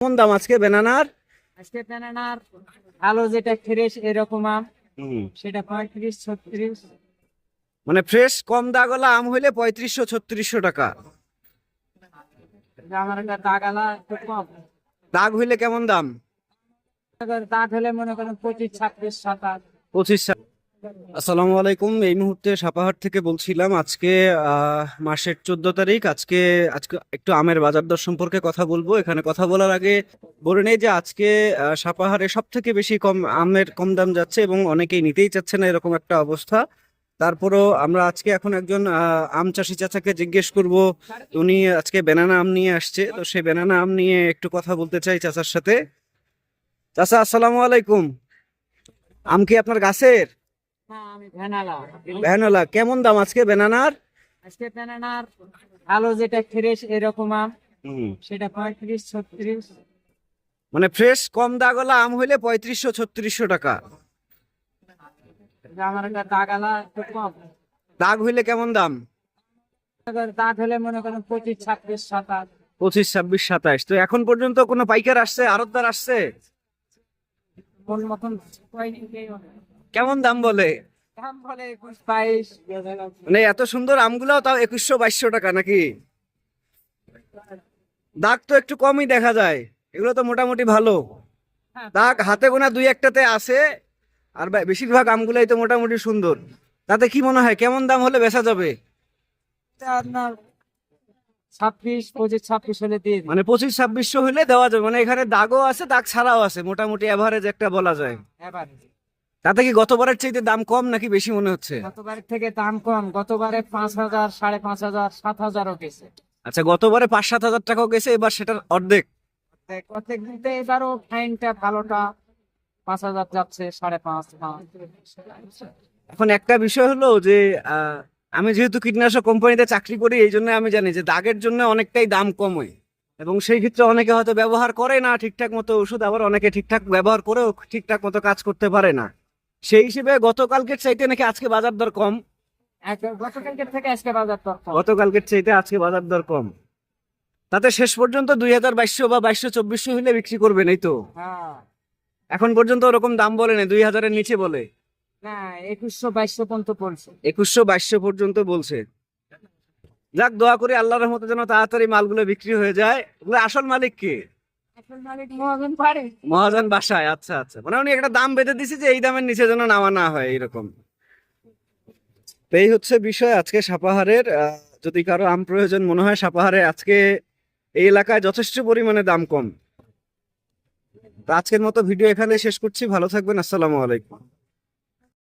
কোন দাম আজকে বেনানার আজকে ব্যানানার আলো যেটা ফ্রেশ এরকম আম। সেটা পঁয়ত্রিশ ছত্রিশ। মানে ফ্রেশ কম দাগলা আম হইলে পঁয়ত্রিশশো ছত্রিশশো টাকা। আমার একটা দাগালা একটু কম। দাগ হইলে কেমন দাম? দাগ হলে মনে করেন পঁচিশ ছাব্বিশ সাতাশ। পঁচিশ আসসালামু আলাইকুম। এই মুহূর্তে সাপাহাট থেকে বলছিলাম আজকে মাসের চোদ্দ তারিখ। আজকে আজকে একটু আমের বাজার দর সম্পর্কে কথা বলব। এখানে কথা বলার আগে বলে নেই যে আজকে সাপাহারে সব থেকে বেশি কম আমের কম দাম যাচ্ছে এবং অনেকেই নিতেই চাচ্ছে না এরকম একটা অবস্থা। তারপরও আমরা আজকে এখন একজন আম চাষি চাচাকে জিজ্ঞেস করব। উনি আজকে বেনানা আম নিয়ে আসছে। তো সেই বেনানা আম নিয়ে একটু কথা বলতে চাই চাচার সাথে। চাচা, আসসালামু আলাইকুম। আম কি আপনার গাছের? ভ্যানালা। কেমন দাম আজকে বেনানার আজকে ব্যানানার আলো যেটা ফ্রেশ এরকম আম। সেটা পঁয়ত্রিশ ছত্রিশ। মানে ফ্রেশ কম দাগলা আম হইলে পঁয়ত্রিশশো ছত্রিশশো টাকা। আমার একটা দাগালা একটু কম। দাগ হইলে কেমন দাম? দাঁত হলে মনে করেন পঁচিশ ছাব্বিশ সাতাশ। পঁচিশ ছাব্বিশ সাতাশ। তো এখন পর্যন্ত কোনো পাইকার আসছে আড়তদার আসছে? কোন মতন কেমন দাম বলে? মানে এত সুন্দর আমগুলাও তাও একুশশো বাইশশো টাকা নাকি? দাগ তো একটু কমই দেখা যায়। এগুলো তো মোটামুটি ভালো। হ্যাঁ। দাগ হাতে গোনা দুই একটাতে আছে আর বেশিরভাগ আমগুলাই তো মোটামুটি সুন্দর। তাতে কি মনে হয় কেমন দাম হলে বেচা যাবে? ছাব্বিশ পঁচিশ ছাব্বিশ হলে দিন। মানে পঁচিশ ছাব্বিশশো হলে দেওয়া যাবে। মানে এখানে দাগও আছে দাগ ছাড়াও আছে। মোটামুটি এভারেজ একটা বলা যায়। এবার তাতে কি গতবারের চাইতে দাম কম নাকি বেশি মনে হচ্ছে? গতবারের থেকে দাম কম। গতবারে পাঁচ হাজার সাড়ে পাঁচ হাজার সাত হাজারও গেছে। আচ্ছা গতবারে পাঁচ সাত হাজার টাকাও গেছে এবার সেটার অর্ধেক। প্রত্যেক দিনতে এবারও ফাইনটা ভালোটা পাঁচ হাজার যাচ্ছে সাড়ে পাঁচ এখন একটা বিষয় হলো যে আমি যেহেতু কীটনাশক কোম্পানিতে চাকরি করি এই জন্য আমি জানি যে দাগের জন্য অনেকটাই দাম কম হয়। এবং সেই ক্ষেত্রে অনেকে হয়তো ব্যবহার করে না ঠিকঠাক মতো ওষুধ আবার অনেকে ঠিকঠাক ব্যবহার করেও ঠিকঠাক মতো কাজ করতে পারে না। সেই হিসেবে গতকালকের চাইতে নাকি আজকে বাজার দর কম? এক- গতকালকের থেকে আজকে বাজার দর কম। গতকালকের চাইতে আজকে বাজার দর কম। তাতে শেষ পর্যন্ত দুই হাজার বাইশশো বা বাইশশো চব্বিশশো হলে বিক্রি করবেন এই তো? হ্যাঁ। এখন পর্যন্ত ওরকম দাম বলে না দুই হাজারের নিচে বলে। না একুশশো বাইশশো পর্যন্ত পড়ছে একুশশো বাইশশো পর্যন্ত বলছে। যাক দোয়া করে আল্লাহর রহমতে যেন তাড়াতাড়ি মালগুলো বিক্রি হয়ে যায়। আসল মালিক কে? মহাজন বাসায় আচ্ছা আচ্ছা। মানে উনি একটা দাম বেঁধে দিছে যে এই দামের নিচে যেন নামা না হয় এরকম তো এই হচ্ছে বিষয় আজকে সাপাহারের। যদি কারও আম প্রয়োজন মনে হয় সাপাহারে, আজকে এই এলাকায় যথেষ্ট পরিমাণে দাম কম। তো আজকের মতো ভিডিও এখানে শেষ করছি। ভালো থাকবেন। আসসালামু আলাইকুম।